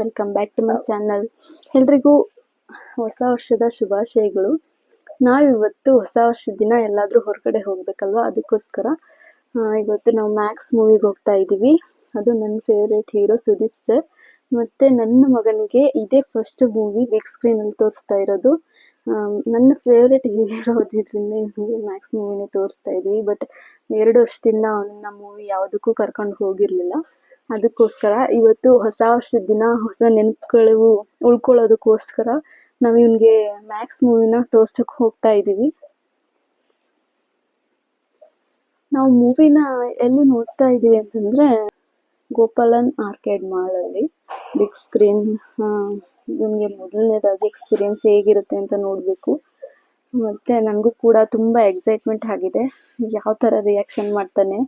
Welcome back to my channel ಎಲ್ರಿಗೂ ಹೊಸ ವರ್ಷದ ಶುಭಾಶಯಗಳು. ನಾವಿವತ್ತು ಹೊಸ ವರ್ಷದ ದಿನ ಎಲ್ಲಾದರೂ ಹೊರಗಡೆ ಹೋಗಬೇಕಲ್ವ? ಅದಕ್ಕೋಸ್ಕರ ಇವತ್ತು ನಾವು ಮ್ಯಾಕ್ಸ್ ಮೂವಿಗೆ ಹೋಗ್ತಾ ಇದ್ದೀವಿ ಅದು ನನ್ನ ಫೇವ್ರೇಟ್ ಹೀರೋ ಸುದೀಪ್ ಸರ್ ಮತ್ತು ನನ್ನ ಮಗನಿಗೆ ಇದೇ ಫಸ್ಟ್ ಮೂವಿ ಬಿಗ್ ಸ್ಕ್ರೀನಲ್ಲಿ ತೋರಿಸ್ತಾ ಇರೋದು. ನನ್ನ ಫೇವ್ರೇಟ್ ಹೀರೋ ಇದ್ರಿಂದ ಇವನಿಗೆ ಮ್ಯಾಕ್ಸ್ ಮೂವಿನೇ ತೋರಿಸ್ತಾ ಇದ್ದೀವಿ ಬಟ್ ಎರಡು ವರ್ಷದಿಂದ ಅವನನ್ನ ಮೂವಿ ಯಾವುದಕ್ಕೂ ಕರ್ಕೊಂಡು ಹೋಗಿರಲಿಲ್ಲ. ಅದಕ್ಕೋಸ್ಕರ ಇವತ್ತು ಹೊಸ ವರ್ಷದ ದಿನ, ಹೊಸ ನೆನಪುಗಳು ಉಳ್ಕೊಳ್ಳೋದಕ್ಕೋಸ್ಕರ ನಾವು ಇವನಿಗೆ ಮ್ಯಾಕ್ಸ್ ಮೂವಿನ ತೋರ್ಸೋಕೆ ಹೋಗ್ತಾ ಇದ್ದೀವಿ ನಾವು ಮೂವಿನ ಎಲ್ಲಿ ನೋಡ್ತಾ ಇದ್ದೀವಿ ಅಂತಂದರೆ ಗೋಪಾಲನ್ ಆರ್ಕೇಡ್ ಮಾಲಲ್ಲಿ ಬಿಗ್ ಸ್ಕ್ರೀನ್ ನಿಮಗೆ ಮೊದಲನೇದಾಗಿ ಎಕ್ಸ್ಪೀರಿಯನ್ಸ್ ಹೇಗಿರುತ್ತೆ ಅಂತ ನೋಡಬೇಕು. ಮತ್ತು ನನಗೂ ಕೂಡ ತುಂಬ ಎಕ್ಸೈಟ್ಮೆಂಟ್ ಆಗಿದೆ. ಯಾವ ಥರ ರಿಯಾಕ್ಷನ್ ಮಾಡ್ತಾನೆ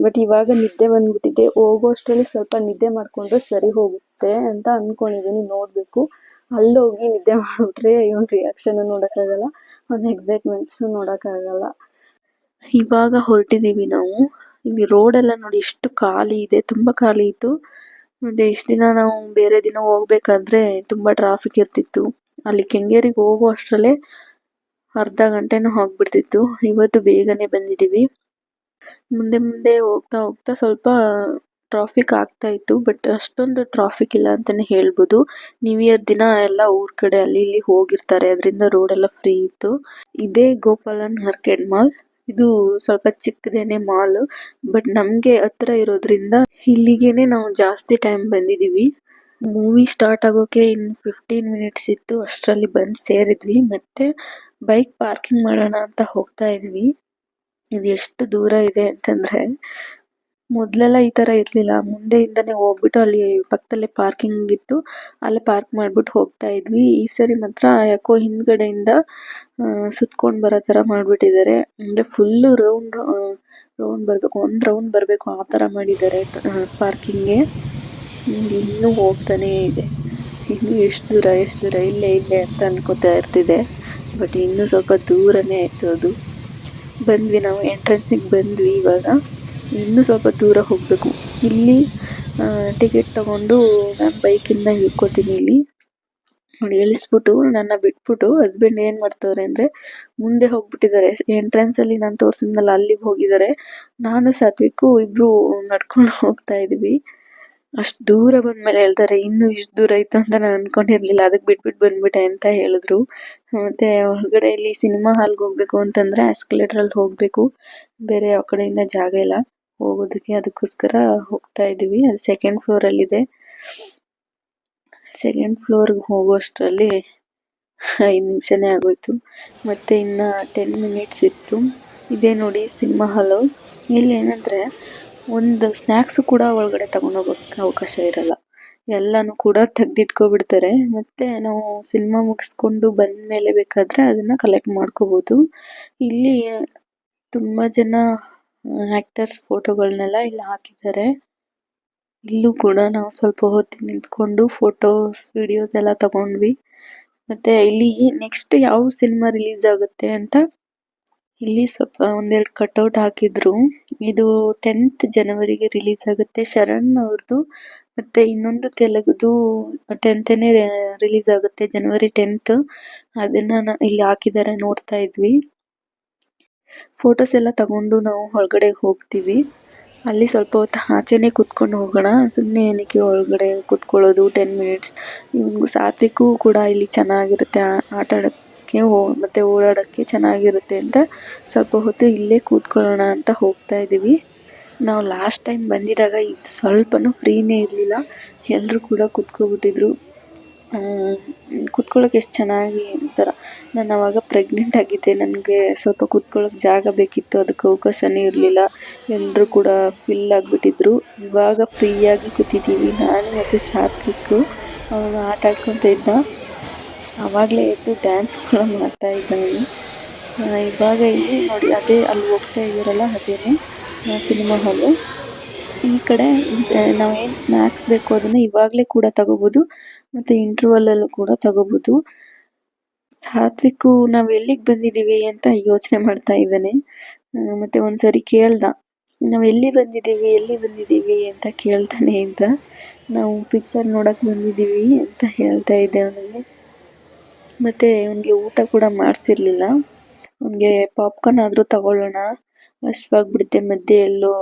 ಬಟ್ ಇವಾಗ ನಿದ್ದೆ ಬಂದ್ಬಿಟ್ಟಿದೆ. ಹೋಗೋ ಅಷ್ಟರಲ್ಲಿ ಸ್ವಲ್ಪ ನಿದ್ದೆ ಮಾಡಿಕೊಂಡ್ರೆ ಸರಿ ಹೋಗುತ್ತೆ ಅಂತ ಅಂದ್ಕೊಂಡಿದ್ದೀನಿ ನೋಡಬೇಕು. ಅಲ್ಲೋಗಿ ನಿದ್ದೆ ಮಾಡಿಬಿಟ್ರೆ ಇವನ ರಿಯಾಕ್ಷನ್ ನೋಡೋಕ್ಕಾಗಲ್ಲ. ಅವನ ಎಕ್ಸೈಟ್ಮೆಂಟ್ಸು ನೋಡೋಕ್ಕಾಗಲ್ಲ. ಇವಾಗ ಹೊರಟಿದ್ದೀವಿ ನಾವು. ಇಲ್ಲಿ ರೋಡ್ ಎಲ್ಲ ನೋಡಿ ಎಷ್ಟು ಖಾಲಿ ಇದೆ. ತುಂಬಾ ಖಾಲಿ ಇತ್ತು. ಮತ್ತು ಇಷ್ಟು ದಿನ ನಾವು ಬೇರೆ ದಿನ ಹೋಗ್ಬೇಕಾದ್ರೆ ತುಂಬಾ ಟ್ರಾಫಿಕ್ ಇರ್ತಿತ್ತು. ಅಲ್ಲಿ ಕೆಂಗೇರಿಗೆ ಹೋಗೋ ಅಷ್ಟರಲ್ಲೇ ಅರ್ಧ ಗಂಟೆನೂ ಹೋಗ್ಬಿಡ್ತಿತ್ತು ಇವತ್ತು ಬೇಗನೆ ಬಂದಿದ್ದೀವಿ ಮುಂದೆ ಮುಂದೆ ಹೋಗ್ತಾ ಹೋಗ್ತಾ ಸ್ವಲ್ಪ ಟ್ರಾಫಿಕ್ ಆಗ್ತಾ ಇತ್ತು ಬಟ್ ಅಷ್ಟೊಂದು ಟ್ರಾಫಿಕ್ ಇಲ್ಲ ಅಂತಾನೆ ಹೇಳ್ಬೋದು. ನ್ಯೂ ಇಯರ್ ದಿನ ಎಲ್ಲ ಊರ್ ಕಡೆ ಅಲ್ಲಿ ಇಲ್ಲಿ ಹೋಗಿರ್ತಾರೆ, ಅದರಿಂದ ರೋಡ್ ಎಲ್ಲ ಫ್ರೀ ಇತ್ತು. ಇದೇ ಗೋಪಾಲನ್ ಆರ್ಕೇಡ್ ಮಾಲ್ ಇದು ಸ್ವಲ್ಪ ಚಿಕ್ಕದೇನೆ ಮಾಲ್ ಬಟ್ ನಮ್ಗೆ ಹತ್ರ ಇರೋದ್ರಿಂದ ಇಲ್ಲಿಗೇನೆ ನಾವು ಜಾಸ್ತಿ ಟೈಮ್ ಬಂದಿದೀವಿ. ಮೂವಿ ಸ್ಟಾರ್ಟ್ ಆಗೋಕೆ ಇನ್ ಫಿಫ್ಟೀನ್ ಮಿನಿಟ್ಸ್ ಇತ್ತು, ಅಷ್ಟರಲ್ಲಿ ಬಂದು ಸೇರಿದ್ವಿ. ಮತ್ತೆ ಬೈಕ್ ಪಾರ್ಕಿಂಗ್ ಮಾಡೋಣ ಅಂತ ಹೋಗ್ತಾ ಇದ್ವಿ. ಇದು ಎಷ್ಟು ದೂರ ಇದೆ ಅಂತಂದ್ರೆ ಮೊದ್ಲೆಲ್ಲ ಈ ತರ ಇರ್ಲಿಲ್ಲ. ಮುಂದೆಯಿಂದಾನೇ ಹೋಗ್ಬಿಟ್ಟು ಅಲ್ಲಿ ಪಕ್ಕದಲ್ಲೇ ಪಾರ್ಕಿಂಗ್ ಇತ್ತು. ಅಲ್ಲಿ ಪಾರ್ಕ್ ಮಾಡ್ಬಿಟ್ಟು ಹೋಗ್ತಾ ಇದ್ವಿ. ಈ ಸರಿ ಮಾತ್ರ ಯಾಕೋ ಹಿಂದ್ಗಡೆಯಿಂದ ಸುತ್ಕೊಂಡು ಸುತ್ಕೊಂಡ್ ಬರೋ ತರ ಮಾಡ್ಬಿಟ್ಟಿದ್ದಾರೆ. ಅಂದ್ರೆ ಫುಲ್ ರೌಂಡ್ ರೌಂಡ್ ಬರ್ಬೇಕು. ಒಂದ್ ರೌಂಡ್ ಬರ್ಬೇಕು ಆ ತರ ಮಾಡಿದ್ದಾರೆ ಪಾರ್ಕಿಂಗ್ಗೆ ಇನ್ನೂ ಹೋಗ್ತಾನೆ ಇದೆ. ಇನ್ನು ಎಷ್ಟು ದೂರ ಎಷ್ಟು ದೂರ? ಇಲ್ಲೇ ಇಲ್ಲೇ ಅಂತ ಅನ್ಕೋತಾ ಇರ್ತಿದೆ. ಬಟ್ ಇನ್ನೂ ಸ್ವಲ್ಪ ದೂರನೇ ಆಯ್ತು ಅದು. ಬಂದ್ವಿ ನಾವು ಎಂಟ್ರೆನ್ಸಿಗೆ ಬಂದ್ವಿ ಇವಾಗ. ಇನ್ನೂ ಸ್ವಲ್ಪ ದೂರ ಹೋಗಬೇಕು. ಇಲ್ಲಿ ಟಿಕೆಟ್ ತಗೊಂಡು ನಾನು ಬೈಕಿಂದ ಇಳ್ಕೊತೀನಿ ಇಲ್ಲಿ. ನೋಡಿ, ಇಳಿಸ್ಬಿಟ್ಟು, ನನ್ನ ಬಿಟ್ಬಿಟ್ಟು ಹಸ್ಬೆಂಡ್ ಏನು ಮಾಡ್ತವ್ರೆ ಅಂದರೆ ಮುಂದೆ ಹೋಗ್ಬಿಟ್ಟಿದ್ದಾರೆ. ಎಂಟ್ರೆನ್ಸಲ್ಲಿ ನಾನು ತೋರಿಸಿದ್ನಲ್ಲ, ಅಲ್ಲಿಗೆ ಹೋಗಿದ್ದಾರೆ. ನಾನು ಸಾತ್ವಿಕು ಇಬ್ಬರು ನಡ್ಕೊಂಡು ಹೋಗ್ತಾ ಇದೀವಿ. ಅಷ್ಟ್ ದೂರ ಬಂದ್ಮೇಲೆ ಹೇಳ್ತಾರೆ, ಇನ್ನು ಇಷ್ಟು ದೂರ ಇತ್ತು ಅಂತ ನಾನು ಅನ್ಕೊಂಡಿರ್ಲಿಲ್ಲ ಅದಕ್ಕೆ ಬಿಟ್ಬಿಟ್ಟು ಬಂದ್ಬಿಟ್ಟೆ ಅಂತ ಹೇಳಿದ್ರು. ಮತ್ತೆ ಹೊರಗಡೆ ಇಲ್ಲಿ ಸಿನಿಮಾ ಹಾಲ್ಗೆ ಹೋಗ್ಬೇಕು ಅಂತಂದ್ರೆ ಎಸ್ಕಲೇಟರ್ ಅಲ್ಲಿ ಹೋಗ್ಬೇಕು. ಬೇರೆ ಯಾವ ಕಡೆಯಿಂದ ಜಾಗ ಇಲ್ಲ. ಹೋಗೋದಕ್ಕೆ ಅದಕ್ಕೋಸ್ಕರ ಹೋಗ್ತಾ ಇದೀವಿ. ಅದು ಸೆಕೆಂಡ್ ಫ್ಲೋರ್ ಅಲ್ಲಿ ಇದೆ ಸೆಕೆಂಡ್ ಫ್ಲೋರ್ ಹೋಗೋಷ್ಟರಲ್ಲಿ ಐದು ನಿಮಿಷನೇ ಆಗೋಯ್ತು. ಮತ್ತೆ ಇನ್ನ ಟೆನ್ ಮಿನಿಟ್ಸ್ ಇತ್ತು. ಇದೇ ನೋಡಿ ಸಿನಿಮಾ ಹಾಲು. ಇಲ್ಲಿ ಏನಂದ್ರೆ ಒಂದು ಸ್ನಾಕ್ಸ್ ಕೂಡ ಒಳಗಡೆ ತಗೊಂಡ್ ಹೋಗೋಕೆ ಅವಕಾಶ ಇರಲ್ಲ. ಎಲ್ಲಾನು ಕೂಡ ತೆಗೆದಿಟ್ಕೊಬಿಡ್ತಾರೆ. ಮತ್ತೆ ನಾವು ಸಿನಿಮಾ ಮುಗಿಸ್ಕೊಂಡು ಬಂದ್ಮೇಲೆ ಬೇಕಾದ್ರೆ ಅದನ್ನ ಕಲೆಕ್ಟ್ ಮಾಡ್ಕೋಬಹುದು ಇಲ್ಲಿ ತುಂಬಾ ಜನ ಆಕ್ಟರ್ಸ್ ಫೋಟೋಗಳನ್ನೆಲ್ಲ ಇಲ್ಲಿ ಹಾಕಿದ್ದಾರೆ. ಇಲ್ಲೂ ಕೂಡ ನಾವು ಸ್ವಲ್ಪ ಹೊತ್ತು ನಿಂತ್ಕೊಂಡು ಫೋಟೋಸ್ ವಿಡಿಯೋಸ್ ಎಲ್ಲ ತಗೊಂಡ್ವಿ. ಮತ್ತೆ ಇಲ್ಲಿ ನೆಕ್ಸ್ಟ್ ಯಾವ ಸಿನಿಮಾ ರಿಲೀಸ್ ಆಗುತ್ತೆ ಅಂತ ಇಲ್ಲಿ ಸ್ವಲ್ಪ ಒಂದೆರಡು ಕಟ್ಔಟ್ ಹಾಕಿದ್ರು. ಇದು ಟೆಂತ್ ಜನವರಿಗೆ ರಿಲೀಸ್ ಆಗುತ್ತೆ. ಶರಣ್ ಅವ್ರದ್ದು ಮತ್ತೆ ಇನ್ನೊಂದು ತೆಲುಗುದು ಟೆಂತ್ನೇ ರಿಲೀಸ್ ಆಗುತ್ತೆ ಜನವರಿ ಟೆಂತ್ ಅದನ್ನ ಇಲ್ಲಿ ಹಾಕಿದ್ದಾರೆ ನೋಡ್ತಾ ಇದ್ವಿ. ಫೋಟೋಸ್ ಎಲ್ಲ ತಗೊಂಡು ನಾವು ಒಳಗಡೆ ಹೋಗ್ತೀವಿ. ಅಲ್ಲಿ ಸ್ವಲ್ಪ ಹೊತ್ತು ಆಚೆನೆ ಕುತ್ಕೊಂಡು ಹೋಗೋಣ. ಸುಮ್ಮನೆ ಏನಕ್ಕೆ ಒಳಗಡೆ ಕುತ್ಕೊಳ್ಳೋದು ಟೆನ್ ಮಿನಿಟ್ಸ್ ಸಾತ್ವಿಕು ಕೂಡ ಇಲ್ಲಿ ಚೆನ್ನಾಗಿರುತ್ತೆ ಆಟ ಆಡೋಕ್ಕೆ ಹೋ- ಮತ್ತೆ ಓಡಾಡೋಕ್ಕೆ ಚೆನ್ನಾಗಿರುತ್ತೆ ಅಂತ ಸ್ವಲ್ಪ ಹೊತ್ತು ಇಲ್ಲೇ ಕೂತ್ಕೊಳ್ಳೋಣ ಅಂತ ಹೋಗ್ತಾ ಇದ್ದೀವಿ. ನಾವು ಲಾಸ್ಟ್ ಟೈಮ್ ಬಂದಿದ್ದಾಗ ಇದು ಸ್ವಲ್ಪನೂ ಫ್ರೀನೇ ಇರಲಿಲ್ಲ. ಎಲ್ಲರೂ ಕೂಡ ಕೂತ್ಕೊಬಿಟ್ಟಿದ್ರು. ಕೂತ್ಕೊಳ್ಳೋಕೆ ಎಷ್ಟು ಚೆನ್ನಾಗಿ ಒಂಥರ. ನಾನು ಆವಾಗ ಪ್ರೆಗ್ನೆಂಟ್ ಆಗಿದ್ದೆ. ನನಗೆ ಸ್ವಲ್ಪ ಕೂತ್ಕೊಳ್ಳೋಕೆ ಜಾಗ ಬೇಕಿತ್ತು. ಅದಕ್ಕೆ ಅವಕಾಶನೇ ಇರಲಿಲ್ಲ. ಎಲ್ಲರೂ ಕೂಡ ಫಿಲ್ ಆಗಿಬಿಟ್ಟಿದ್ರು. ಇವಾಗ ಫ್ರೀಯಾಗಿ ಕೂತಿದ್ದೀವಿ. ನಾನು ಮತ್ತು ಸಾತ್ವಿಕ್. ಅವನು ಆಟ ಆಡ್ಕೊತ ಇದ್ದ. ಆವಾಗಲೇ ಎದ್ದು ಡ್ಯಾನ್ಸ್ ಕೂಡ ಮಾಡ್ತಾ ಇದ್ದಾನೆ. ಇವಾಗ ಇಲ್ಲಿ ನೋಡಿ, ಅದೇ ಅಲ್ಲಿ ಹೋಗ್ತಾ ಇದ್ದೀರಲ್ಲ, ಅದೇನೆ ಸಿನಿಮಾ ಹಾಲು ಈ ಕಡೆ ನಾವೇನು ಸ್ನ್ಯಾಕ್ಸ್ ಬೇಕು ಅದನ್ನ ಇವಾಗಲೇ ಕೂಡ ತಗೋಬೋದು, ಮತ್ತೆ ಇಂಟರ್ವಲ್ ಅಲ್ಲೂ ಕೂಡ ತಗೋಬೋದು. ಸಾತ್ವಿಕು, ನಾವು ಎಲ್ಲಿಗೆ ಬಂದಿದ್ದೀವಿ ಅಂತ ಯೋಚನೆ ಮಾಡ್ತಾ ಇದ್ದಾನೆ. ಮತ್ತೆ ಒಂದ್ಸರಿ ಕೇಳ್ದ, ನಾವು ಎಲ್ಲಿ ಬಂದಿದ್ದೀವಿ ಎಲ್ಲಿ ಬಂದಿದ್ದೀವಿ ಅಂತ ಕೇಳ್ತಾನೆ ಅಂತ. ನಾವು ಪಿಕ್ಚರ್ ನೋಡಕ್ಕೆ ಬಂದಿದ್ದೀವಿ ಅಂತ ಹೇಳ್ತಾ ಇದ್ದೆ ಅವನಿಗೆ. ಮತ್ತೆ ಇವನಿಗೆ ಊಟ ಕೂಡ ಮಾಡಿಸಿರ್ಲಿಲ್ಲ. ಅವ್ನಿಗೆ ಪಾಪ್ಕಾರ್ನ್ ಆದ್ರೂ ತಗೊಳ್ಳೋಣ. ಹಸಿವಾಗ್ಬಿಡುತ್ತೆ ಮಧ್ಯೆ ಎಲ್ಲೋ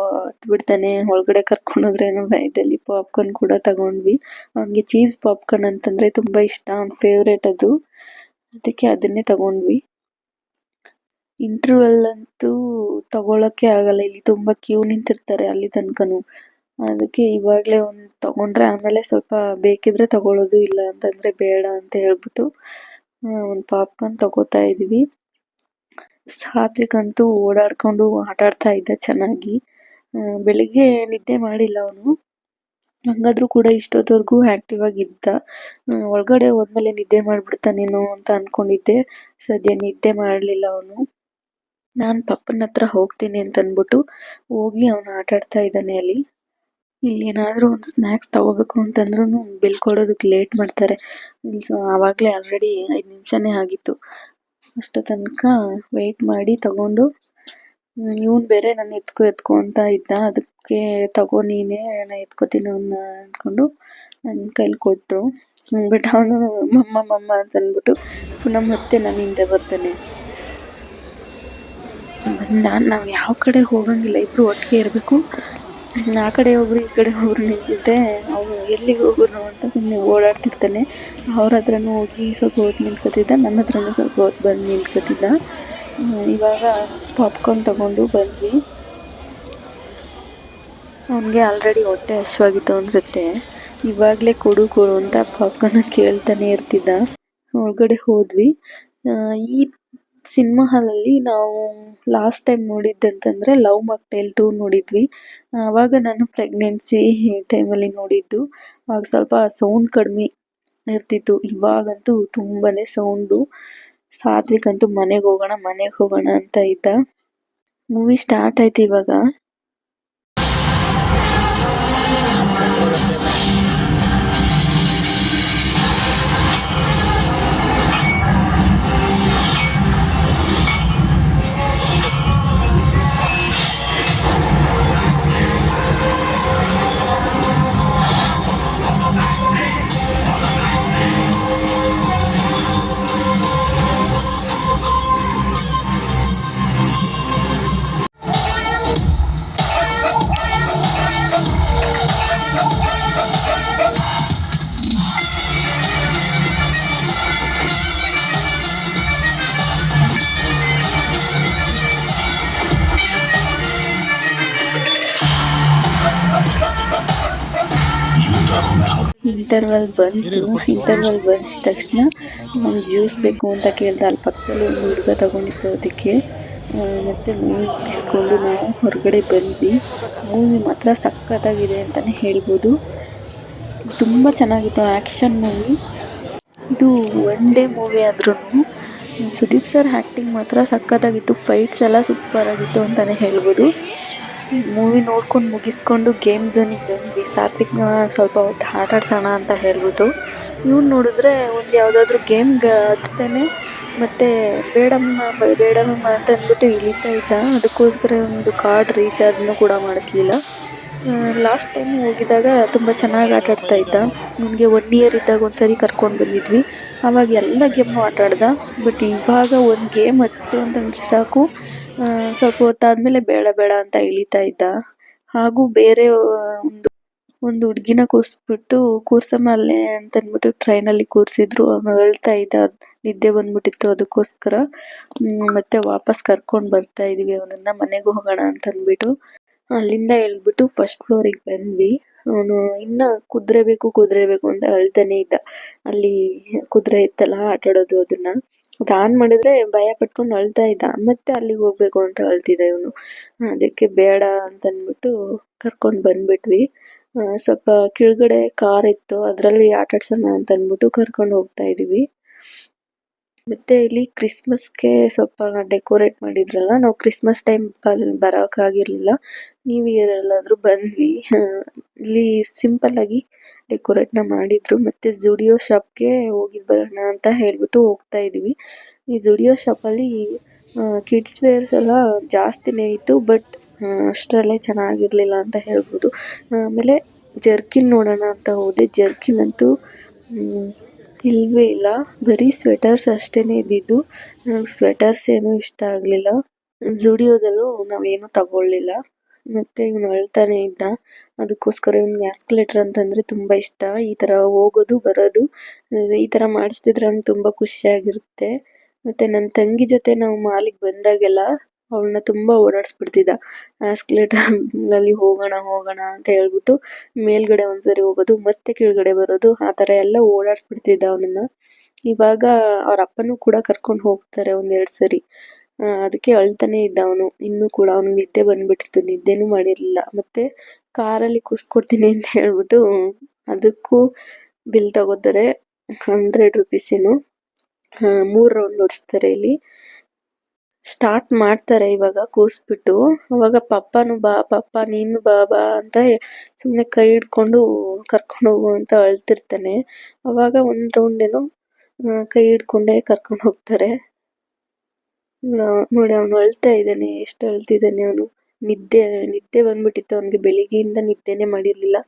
ಬಿಡ್ತಾನೆ ಒಳಗಡೆ ಕರ್ಕೊಂಡು ಹೋದ್ರೆ ಏನೋ ಭಯದಲ್ಲಿ ಪಾಪ್ಕಾರ್ನ್ ಕೂಡ ತಗೊಂಡ್ವಿ. ಅವನಿಗೆ ಚೀಸ್ ಪಾಪ್ಕಾರ್ನ್ ಅಂತಂದ್ರೆ ತುಂಬಾ ಇಷ್ಟ. ಅವ್ನ ಫೇವ್ರೇಟ್ ಅದು. ಅದಕ್ಕೆ ಅದನ್ನೇ ತಗೊಂಡ್ವಿ. ಇಂಟರ್ವೆಲ್ ಅಂತೂ ತಗೊಳಕ್ಕೆ ಆಗಲ್ಲ. ಇಲ್ಲಿ ತುಂಬಾ ಕ್ಯೂ ನಿಂತಿರ್ತಾರೆ ಅಲ್ಲಿ ತನಕನು. ಅದಕ್ಕೆ ಇವಾಗಲೇ ಒಂದು ತಗೊಂಡ್ರೆ ಆಮೇಲೆ ಸ್ವಲ್ಪ ಬೇಕಿದ್ರೆ ತಗೊಳ್ಳೋದು ಇಲ್ಲ ಅಂತಂದ್ರೆ ಬೇಡ ಅಂತ ಹೇಳ್ಬಿಟ್ಟು ಒಂದ್ ಪಾಪ್ಕಾರ್ನ್ ತಗೋತಾ ಇದೀವಿ. ಸಾತ್ವಿಕ್ ಅಂತೂ ಓಡಾಡ್ಕೊಂಡು ಆಟ ಆಡ್ತಾ ಇದ್ದ ಚೆನ್ನಾಗಿ. ಬೆಳಿಗ್ಗೆ ನಿದ್ದೆ ಮಾಡಿಲ್ಲ ಅವನು. ಹಂಗಾದ್ರೂ ಕೂಡ ಇಷ್ಟೊತ್ತವರೆಗೂ ಆಕ್ಟಿವ್ ಆಗಿದ್ದ ಒಳಗಡೆ ಹೋದ್ಮೇಲೆ ನಿದ್ದೆ ಮಾಡ್ಬಿಡ್ತಾನೇನೋ ಅಂತ ಅನ್ಕೊಂಡಿದ್ದೆ. ಸದ್ಯ ನಿದ್ದೆ ಮಾಡಲಿಲ್ಲ ಅವನು. ನಾನು ಪಪ್ಪನ ಹತ್ರ ಹೋಗ್ತೀನಿ ಅಂತ ಅನ್ಬಿಟ್ಟು ಹೋಗಿ ಅವನು ಆಟ ಆಡ್ತಾ ಇದ್ದಾನೆ ಅಲ್ಲಿ. ಇಲ್ಲಿ ಏನಾದ್ರೂ ಒಂದು ಸ್ನಾಕ್ಸ್ ತಗೋಬೇಕು ಅಂತಂದ್ರೂ ಬಿಲ್ ಕೊಡೋದಕ್ಕೆ ಲೇಟ್ ಮಾಡ್ತಾರೆ. ಆವಾಗಲೇ ಆಲ್ರೆಡಿ ಐದು ನಿಮಿಷನೇ ಆಗಿತ್ತು. ಅಷ್ಟು ತನಕ ವೇಟ್ ಮಾಡಿ ತಗೊಂಡು ಇವನ್ ಬೇರೆ ನನ್ನ ಎತ್ಕೊ ಎತ್ಕೊ ಅಂತ ಇದ್ದ. ಅದಕ್ಕೆ ತಗೋ ನೀನೇ ನಾನು ಎತ್ಕೋತೀನಿ ಅವನ್ನ ಅಂದ್ಕೊಂಡು ನನ್ನ ಕೈಲಿ ಕೊಟ್ಟರು ಬಟ್ ಅವನು ಮಮ್ಮ ಮಮ್ಮ ಅಂತ ಅಂದ್ಬಿಟ್ಟು ಪುನಃ ಮತ್ತೆ ನನ್ನ ಹಿಂದೆ ಬರ್ತಾನೆ. ನಾನು, ನಾವು ಯಾವ ಕಡೆ ಹೋಗಂಗಿಲ್ಲ, ಇಬ್ರು ಒಟ್ಟಿಗೆ ಇರ್ಬೇಕು. ಆ ಕಡೆ ಒಬ್ರು ಈ ಕಡೆ ಒಬ್ರು ನಿಂತಿದ್ರೆ ಅವನು ಎಲ್ಲಿಗೆ ಹೋಗೋನು ಅಂತ ಸುಮ್ಮನೆ ಓಡಾಡ್ತಿರ್ತಾನೆ. ಅವ್ರ ಹತ್ರನೂ ಹೋಗಿ ಸ್ವಲ್ಪ ಹೊತ್ತು ನಿಂತ್ಕೊತಿದ್ದ, ನನ್ನ ಹತ್ರನೂ ಸ್ವಲ್ಪ ಹೊತ್ತು ಬಂದು ನಿಂತ್ಕೊತಿದ್ದ. ಇವಾಗ ಪಾಪ್ಕಾರ್ನ್ ತಗೊಂಡು ಬಂದ್ವಿ. ಅವನಿಗೆ ಆಲ್ರೆಡಿ ಹೊಟ್ಟೆ ಹಶ್ವಾಗಿತ್ತು ಅನ್ಸುತ್ತೆ. ಇವಾಗಲೇ ಕೊಡು ಕೊಡು ಅಂತ ಪಾಪ್ಕಾರ್ನ್ ಕೇಳ್ತಾನೆ ಇರ್ತಿದ್ದ. ಒಳಗಡೆ ಹೋದ್ವಿ. ಈ ಸಿನಿಮಾ ಹಾಲಲ್ಲಿ ನಾವು ಲಾಸ್ಟ್ ಟೈಮ್ ನೋಡಿದ್ದಂತಂದರೆ ಲವ್ ಮಕ್ಟೈಲ್ ಟು ನೋಡಿದ್ವಿ. ಆವಾಗ ನಾನು ಪ್ರೆಗ್ನೆನ್ಸಿ ಟೈಮಲ್ಲಿ ನೋಡಿದ್ದು. ಆಗ ಸ್ವಲ್ಪ ಸೌಂಡ್ ಕಡಿಮೆ ಇರ್ತಿತ್ತು. ಇವಾಗಂತೂ ತುಂಬಾನೇ ಸೌಂಡು ಸಾತ್ವಿಕ್ ಅಂತೂ ಮನೆಗೆ ಹೋಗೋಣ ಮನೆಗೆ ಹೋಗೋಣ ಅಂತ ಇದ್ದ. ಮೂವಿ ಸ್ಟಾರ್ಟ್ ಆಯ್ತು ಇವಾಗ. ಇಂಟರ್ವಲ್ ಬಂತು ಇಂಟರ್ವಲ್ ಬಂದ ತಕ್ಷಣ ನಮ್ಗೆ ಜ್ಯೂಸ್ ಬೇಕು ಅಂತ ಕೇಳ್ದೆ ಅಲ್ಲಿ ಪಕ್ಕದಲ್ಲಿ ಒಂದು ಹುಡುಗ ತಗೊಂಡಿತ್ತು ಅದಕ್ಕೆ ಮತ್ತೆ ಮೂವಿ ಮುಗಿಸ್ಕೊಂಡು ನಾವು ಹೊರಗಡೆ ಬಂದ್ವಿ. ಮೂವಿ ಮಾತ್ರ ಸಖತ್ತಾಗಿದೆ ಅಂತಲೇ ಹೇಳ್ಬೋದು. ತುಂಬ ಚೆನ್ನಾಗಿತ್ತು ಆ್ಯಕ್ಷನ್ ಮೂವಿ. ಇದು ಒನ್ ಡೇ ಮೂವಿ ಆದ್ರೂ ಸುದೀಪ್ ಸರ್ ಆ್ಯಕ್ಟಿಂಗ್ ಮಾತ್ರ ಸಖತ್ತಾಗಿತ್ತು ಫೈಟ್ಸ್ ಎಲ್ಲ ಸೂಪರ್ ಆಗಿತ್ತು ಅಂತಲೇ ಹೇಳ್ಬೋದು. ಮೂವಿ ನೋಡ್ಕೊಂಡು ಮುಗಿಸ್ಕೊಂಡು ಗೇಮ್ ಝೋನಿಗೆ ಬಂದ್ವಿ. ಸಾತ್ವಿಕ್ನ ಸ್ವಲ್ಪ ಹೊತ್ತು ಆಟ ಆಡ್ಸೋಣ ಅಂತ ಹೇಳ್ಬಿಟ್ಟು. ಇವ್ನು ನೋಡಿದ್ರೆ ಒಂದು ಯಾವುದಾದ್ರೂ ಗೇಮ್ಗೆ ಹಚ್ತಾನೆ ಮತ್ತು ಬೇಡಮ್ಮ ಬೇಡಮ್ಮ ಅಂತ ಅಂದ್ಬಿಟ್ಟು ಇಳಿತಾ ಇದ್ದ. ಅದಕ್ಕೋಸ್ಕರ ಒಂದು ಕಾರ್ಡ್ ರೀಚಾರ್ಜ್ನು ಕೂಡ ಮಾಡಿಸ್ಲಿಲ್ಲ. ಲಾಸ್ಟ್ ಟೈಮ್ ಹೋಗಿದಾಗ ತುಂಬ ಚೆನ್ನಾಗಿ ಆಟ ಆಡ್ತಾ ಇದ್ದ. ನನಗೆ ಒನ್ ಇಯರ್ ಇದ್ದಾಗ ಒಂದ್ಸರಿ ಕರ್ಕೊಂಡು ಬಂದಿದ್ವಿ. ಆವಾಗ ಎಲ್ಲ ಗೇಮ್ನು ಆಟ ಆಡ್ದ. ಬಟ್ ಇವಾಗ ಒಂದು ಗೇಮ್ ಹತ್ತು ಅಂತಂದ್ರೆ ಸಾಕು. ಸ್ವಲ್ಪ ಹೊತ್ತಾದ್ಮೇಲೆ ಬೇಡ ಬೇಡ ಅಂತ ಇಳಿತಾ ಇದ್ದ. ಹಾಗೂ ಬೇರೆ ಒಂದು ಒಂದು ಹುಡುಗಿನ ಕೂರಿಸ್ಬಿಟ್ಟು, ಕೂರ್ಸಮ್ಮ ಅಲ್ಲೇ ಅಂತ ಅಂದ್ಬಿಟ್ಟು ಟ್ರೈನಲ್ಲಿ ಕೂರಿಸಿದ್ರು. ಅವನು ಅಳ್ತಾ ಇದ್ದ, ನಿದ್ದೆ ಬಂದ್ಬಿಟ್ಟಿತ್ತು ಅದಕ್ಕೋಸ್ಕರ. ಮತ್ತೆ ವಾಪಸ್ ಕರ್ಕೊಂಡು ಬರ್ತಾ ಇದೀವಿ, ಅವನನ್ನ ಮನೆಗೆ ಹೋಗೋಣ ಅಂತ ಅಂದ್ಬಿಟ್ಟು ಅಲ್ಲಿಂದ ಹೇಳ್ಬಿಟ್ಟು ಫಸ್ಟ್ ಫ್ಲೋರಿಗೆ ಬಂದ್ವಿ. ಅವನು ಇನ್ನ ಕುದುರೆ ಬೇಕು ಕುದುರೆ ಬೇಕು ಅಂತ ಅಳ್ತಾನೆ ಇದ್ದ. ಅಲ್ಲಿ ಕುದುರೆ ಇತ್ತಲ್ಲ ಆಟ ಆಡೋದು ಅದನ್ನ. ಅದ್ ಮಾಡಿದ್ರೆ ಭಯ ಪಟ್ಕೊಂಡು ಅಳ್ತಾ ಇದ್ದ. ಮತ್ತೆ ಅಲ್ಲಿಗೆ ಹೋಗ್ಬೇಕು ಅಂತ ಅಳ್ತಿದ್ದ ಇವನು. ಅದಕ್ಕೆ ಬೇಡ ಅಂತ ಅಂದ್ಬಿಟ್ಟು ಕರ್ಕೊಂಡ್ ಬಂದ್ಬಿಟ್ವಿ. ಸ್ವಲ್ಪ ಕೆಳಗಡೆ ಕಾರ್ ಇತ್ತು. ಅದ್ರಲ್ಲಿ ಆಟಾಡ್ಸೋಣ ಅಂತ ಅಂದ್ಬಿಟ್ಟು ಕರ್ಕೊಂಡು ಹೋಗ್ತಾ ಇದೀವಿ. ಮತ್ತೆ ಇಲ್ಲಿ ಕ್ರಿಸ್ಮಸ್ಗೆ ಸ್ವಲ್ಪ ಡೆಕೋರೇಟ್ ಮಾಡಿದ್ರಲ್ಲ, ನಾವು ಕ್ರಿಸ್ಮಸ್ ಟೈಮ್ ಬರಕ್ ಆಗಿರ್ಲಿಲ್ಲ ನ್ಯೂ ಇಯರ್ ಬಂದ್ವಿ. ಇಲ್ಲಿ ಸಿಂಪಲ್ ಆಗಿ ಡೆಕೋರೇಟ್ನ ಮಾಡಿದ್ರು. ಮತ್ತೆ ಜುಡಿಯೋ ಶಾಪ್ಗೆ ಹೋಗಿ ಬರೋಣ ಅಂತ ಹೇಳ್ಬಿಟ್ಟು ಹೋಗ್ತಾ ಇದೀವಿ. ಈ ಜುಡಿಯೋ ಶಾಪ್ ಅಲ್ಲಿ ಕಿಡ್ಸ್ ವೇರ್ಸ್ ಎಲ್ಲ ಜಾಸ್ತಿನೇ ಇತ್ತು, ಬಟ್ ಅಷ್ಟರಲ್ಲೇ ಚೆನ್ನಾಗಿರ್ಲಿಲ್ಲ ಅಂತ ಹೇಳ್ಬೋದು. ಆಮೇಲೆ ಜರ್ಕಿನ್ ನೋಡೋಣ ಅಂತ ಹೋದೆ. ಜರ್ಕಿನ್ ಅಂತೂ ಮ್, ಇಲ್ವೇ ಇಲ್ಲ. ಬರೀ ಸ್ವೆಟರ್ಸ್ ಅಷ್ಟೇನೆ ಇದ್ದಿದ್ದು. ನಂಗೆ ಸ್ವೆಟರ್ಸ್ ಏನು ಇಷ್ಟ ಆಗಲಿಲ್ಲ. ಝುಡಿಯೋದಲ್ಲೂ ನಾವೇನೂ ತಗೊಳ್ಳಿಲ್ಲ. ಮತ್ತೆ ಇವನು ಅಳ್ತಾನೆ ಇದ್ದ. ಅದಕ್ಕೋಸ್ಕರ ಇವ್ನಿಗೆ ಆಸ್ಕಲೇಟರ್ ಅಂತಂದ್ರೆ ತುಂಬಾ ಇಷ್ಟ. ಈ ತರ ಹೋಗೋದು ಬರೋದು ಈ ತರ ಮಾಡಿಸ್ತಿದ್ರೆ ಅವ್ನಿಗೆ ತುಂಬಾ ಖುಷಿಯಾಗಿರುತ್ತೆ. ಮತ್ತೆ ನನ್ನ ತಂಗಿ ಜೊತೆ ನಾವು ಮಾಲಿಗೆ ಬಂದಾಗೆಲ್ಲ ಅವಳನ್ನ ತುಂಬಾ ಓಡಾಡಿಸ್ಬಿಡ್ತಿದ್ದ. ಆಸ್ಕಲೇಟರ್ ಅಲ್ಲಿ ಹೋಗೋಣ ಹೋಗೋಣ ಅಂತ ಹೇಳ್ಬಿಟ್ಟು ಮೇಲ್ಗಡೆ ಒಂದ್ಸರಿ ಹೋಗೋದು, ಮತ್ತೆ ಕೆಳಗಡೆ ಬರೋದು, ಆ ತರ ಎಲ್ಲ ಓಡಾಡಿಸ್ಬಿಡ್ತಿದ್ದ ಅವನನ್ನ ಇವಾಗ ಅವ್ರ ಅಪ್ಪನೂ ಕೂಡ ಕರ್ಕೊಂಡು ಹೋಗ್ತಾರೆ ಒಂದೆರಡು ಸರಿ. ಅದಕ್ಕೆ ಅಳ್ತಾನೆ ಇದ್ದ ಅವನು. ಇನ್ನೂ ಕೂಡ ಅವ್ನು ನಿದ್ದೆ ಬಂದ್ಬಿಟ್ಟಿತ್ತು. ನಿದ್ದೆನೂ ಮಾಡಿರಲಿಲ್ಲ. ಮತ್ತೆ ಕಾರಲ್ಲಿ ಕೂಸ್ಕೊಡ್ತೀನಿ ಅಂತ ಹೇಳ್ಬಿಟ್ಟು ಅದಕ್ಕೂ ಬಿಲ್ ತಗೋತಾರೆ. ಹಂಡ್ರೆಡ್ ರುಪೀಸ್ ಏನು. ಮೂರ್ ರೌಂಡ್ ಓಡಿಸ್ತಾರೆ ಇಲ್ಲಿ. ಸ್ಟಾರ್ಟ್ ಮಾಡ್ತಾರೆ ಇವಾಗ ಕೂರ್ಸ್ಬಿಟ್ಟು ಅವಾಗ ಪಪ್ಪನು ಬಾ, ಪಪ್ಪ ನೀನು ಬಾ ಬಾ ಅಂತ ಸುಮ್ನೆ ಕೈ ಹಿಡ್ಕೊಂಡು ಕರ್ಕೊಂಡು ಹೋಗು ಅಂತ ಅಳ್ತಿರ್ತಾನೆ. ಅವಾಗ ಒಂದ್ ರೌಂಡ್ ಏನೋ ಕೈ ಹಿಡ್ಕೊಂಡೇ ಕರ್ಕೊಂಡು ಹೋಗ್ತಾರೆ. ನೋಡಿ ಅವನು ಅಳ್ತಾ ಇದ್ದಾನೆ, ಎಷ್ಟು ಅಳ್ತಿದ್ದಾನೆ ಅವನು. ನಿದ್ದೆ ನಿದ್ದೆ ಬಂದ್ಬಿಟ್ಟಿತ್ತು ಅವನಿಗೆ, ಬೆಳಿಗ್ಗೆಯಿಂದ ನಿದ್ದೆನೆ ಮಾಡಿರಲಿಲ್ಲ.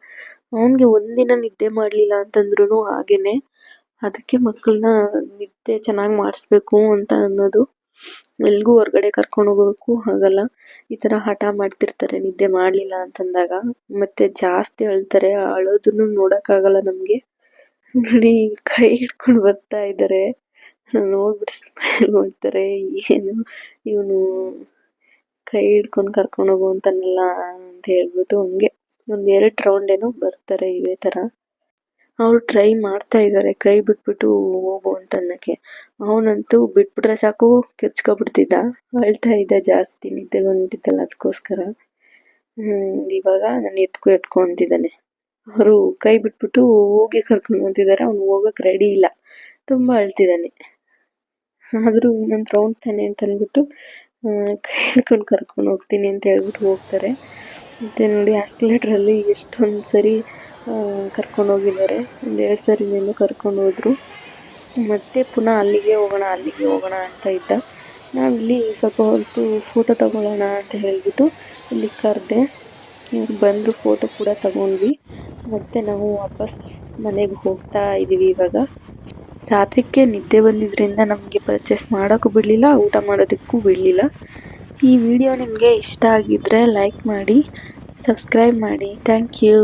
ಅವನಿಗೆ ಒಂದಿನ ನಿದ್ದೆ ಮಾಡ್ಲಿಲ್ಲ ಅಂತಂದ್ರೂ ಹಾಗೇನೆ. ಅದಕ್ಕೆ ಮಕ್ಕಳನ್ನ ನಿದ್ದೆ ಚೆನ್ನಾಗಿ ಮಾಡಿಸ್ಬೇಕು ಅಂತ ಅನ್ನೋದು. ಎಲ್ಗೂ ಹೊರ್ಗಡೆ ಕರ್ಕೊಂಡು ಹೋಗೋಕ್ಕೂ ಆಗಲ್ಲ. ಈ ತರ ಹಠ ಮಾಡ್ತಿರ್ತಾರೆ, ನಿದ್ದೆ ಮಾಡ್ಲಿಲ್ಲ ಅಂತಂದಾಗ. ಮತ್ತೆ ಜಾಸ್ತಿ ಅಳ್ತಾರೆ, ಅಳೋದನ್ನು ನೋಡೋಕ್ಕಾಗಲ್ಲ ನಮ್ಗೆ. ನೋಡಿ ಕೈ ಹಿಡ್ಕೊಂಡು ಬರ್ತಾ ಇದ್ದಾರೆ. ನೋಡ್ಬಿಟ್ಟು ಸ್ಮೈಲ್ ಮಾಡ್ತಾರೆ, ಏನು ಇವನು ಕೈ ಹಿಡ್ಕೊಂಡು ಕರ್ಕೊಂಡು ಹೋಗು ಅಂತಾನಲ್ಲ ಅಂತ ಹೇಳ್ಬಿಟ್ಟು ಹಂಗೆ. ಒಂದ್ ಎರಡ್ ರೌಂಡ್ ಏನೋ ಬರ್ತಾರೆ ಇದೇ ತರ. ಅವ್ರು ಟ್ರೈ ಮಾಡ್ತಾ ಇದ್ದಾರೆ ಕೈ ಬಿಟ್ಬಿಟ್ಟು ಹೋಗು ಅಂತ ಅನ್ನಕ್ಕೆ. ಅವನಂತೂ ಬಿಟ್ಬಿಟ್ರೆ ಸಾಕು, ಕಿರ್ಚ್ಕೊಬಿಡ್ತಿದ್ದ. ಅಳ್ತಾ ಇದ್ದ ಜಾಸ್ತಿ ನಿದ್ದೆ ಬಂದಿದ್ದಲ್ಲ ಅದಕ್ಕೋಸ್ಕರ. ಇವಾಗ ನಾನು ಎತ್ಕೊ ಎತ್ಕೊ ಅಂತಿದ್ದಾನೆ. ಅವರು ಕೈ ಬಿಟ್ಬಿಟ್ಟು ಹೋಗಿ ಕರ್ಕೊಂಡು ಬಂದಿದ್ದಾರೆ, ಅವ್ನು ಹೋಗಕ್ ರೆಡಿ ಇಲ್ಲ. ತುಂಬಾ ಅಳ್ತಿದ್ದಾನೆ. ಆದರೂ ನನ್ನ ರೌಂಡ್ ತಾನೆ ಅಂತ ಅಂದ್ಬಿಟ್ಟು ಕೈ ಹಿಡ್ಕೊಂಡು ಕರ್ಕೊಂಡು ಹೋಗ್ತೀನಿ ಅಂತ ಹೇಳ್ಬಿಟ್ಟು ಹೋಗ್ತಾರೆ. ಮತ್ತೆ ನೋಡಿ ಆಸ್ಕಲೇಟರ್ ಅಲ್ಲಿ ಎಷ್ಟೊಂದ್ ಸರಿ ಕರ್ಕೊಂಡು ಹೋಗಿದ್ದಾರೆ. ಒಂದು ಎರಡು ಸರಿ ಏನೋ ಕರ್ಕೊಂಡು ಹೋದ್ರು. ಮತ್ತೆ ಪುನಃ ಅಲ್ಲಿಗೆ ಹೋಗೋಣ ಅಲ್ಲಿಗೆ ಹೋಗೋಣ ಅಂತ ಇದ್ದ. ನಾವಿಲ್ಲಿ ಸ್ವಲ್ಪ ಹೊತ್ತು ಫೋಟೋ ತಗೊಳ್ಳೋಣ ಅಂತ ಹೇಳಿಬಿಟ್ಟು ಇಲ್ಲಿ ಕರೆದೆ. ಬಂದರು ಫೋಟೋ ಕೂಡ ತಗೊಂಡ್ವಿ. ಮತ್ತೆ ನಾವು ವಾಪಸ್ ಮನೆಗೆ ಹೋಗ್ತಾ ಇದೀವಿ ಇವಾಗ. ಸಾತ್ವಿಕ್ಗೆ ನಿದ್ದೆ ಬಂದಿದ್ರಿಂದ ನಮಗೆ ಪರ್ಚೇಸ್ ಮಾಡೋಕ್ಕೂ ಬಿಡಲಿಲ್ಲ, ಊಟ ಮಾಡೋದಕ್ಕೂ ಬಿಡಲಿಲ್ಲ. ಈ ವಿಡಿಯೋ ನಿಮಗೆ ಇಷ್ಟ ಆಗಿದ್ದರೆ ಲೈಕ್ ಮಾಡಿ ಸಬ್ಸ್ಕ್ರೈಬ್ ಮಾಡಿ. Thank you